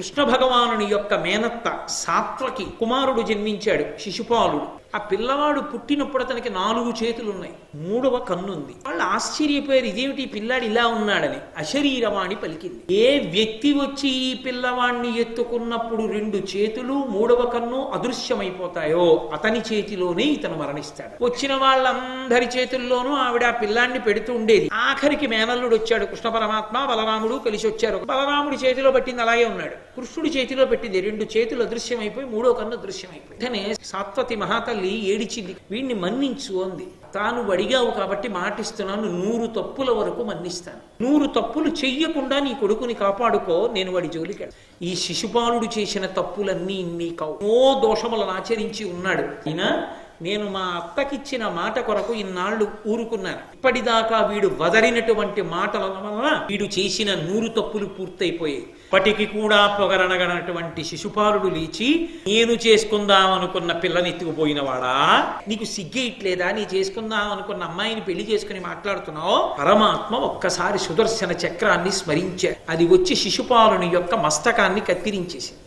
కృష్ణ భగవానుని యొక్క మేనత్త సాత్వకి కుమారుడు జన్మించాడు శిశుపాలుడు. ఆ పిల్లవాడు పుట్టినప్పుడు అతనికి నాలుగు చేతులు ఉన్నాయి మూడవ కన్నుంది. వాళ్ళు ఆశ్చర్యపోయారు ఇదేమిటి? పిల్లాడు ఇలా ఉన్నాడని అశరీరవాణి పలికింది. ఏ వ్యక్తి వచ్చి ఈ పిల్లవాణ్ణి ఎత్తుకున్నప్పుడు రెండు చేతులు మూడవ కన్ను అదృశ్యమైపోతాయో అతని చేతిలోనే ఇతను మరణిస్తాడు. వచ్చిన వాళ్ళందరి చేతుల్లోనూ ఆవిడ ఆ పిల్లాన్ని పెడుతూ ఉండేది. ఆఖరికి మేనల్లుడు వచ్చాడు. కృష్ణ పరమాత్మ బలరాముడు కలిసి వచ్చారు. బలరాముడి చేతిలో పట్టింది అలాగే ఉన్నాడు. కృష్ణుడి చేతిలో పెట్టింది. రెండు చేతులు అదృశ్యమైపోయి మూడో కన్ను అదృశ్యమైపోయి. సాత్వతి మహాతల్లి ఏడిచింది. వీడిని మన్నించు అంది. తాను అడిగావు కాబట్టి మాటిస్తున్నాను. నూరు తప్పుల వరకు మన్నిస్తాను. నూరు తప్పులు చెయ్యకుండా నీ కొడుకుని కాపాడుకో. నేను వాడి జోలికి ఈ శిశుపాలుడు చేసిన తప్పులన్నీ ఇన్ని కావు ఓ దోషములను ఆచరించి ఉన్నాడు. అయినా నేను మా అత్తకిచ్చిన మాట కొరకు ఇన్నాళ్ళు ఊరుకున్నాను. ఇప్పటిదాకా వీడు వదరినటువంటి మాటల వలన వీడు చేసిన నూరు తప్పులు పూర్తయిపోయాయి. ఇప్పటికి కూడా పొగరనగనటువంటి శిశుపాలుడు లేచి నేను చేసుకుందాం అనుకున్న పిల్లని ఎత్తుకుపోయినవాడా? నీకు సిగ్గేయట్లేదా నీ చేసుకుందాం అనుకున్న అమ్మాయిని పెళ్ళి చేసుకుని మాట్లాడుతున్నావు? పరమాత్మ ఒక్కసారి సుదర్శన చక్రాన్ని స్మరించాడు అది వచ్చి శిశుపాలుని యొక్క మస్తకాన్ని కత్తిరించేసింది.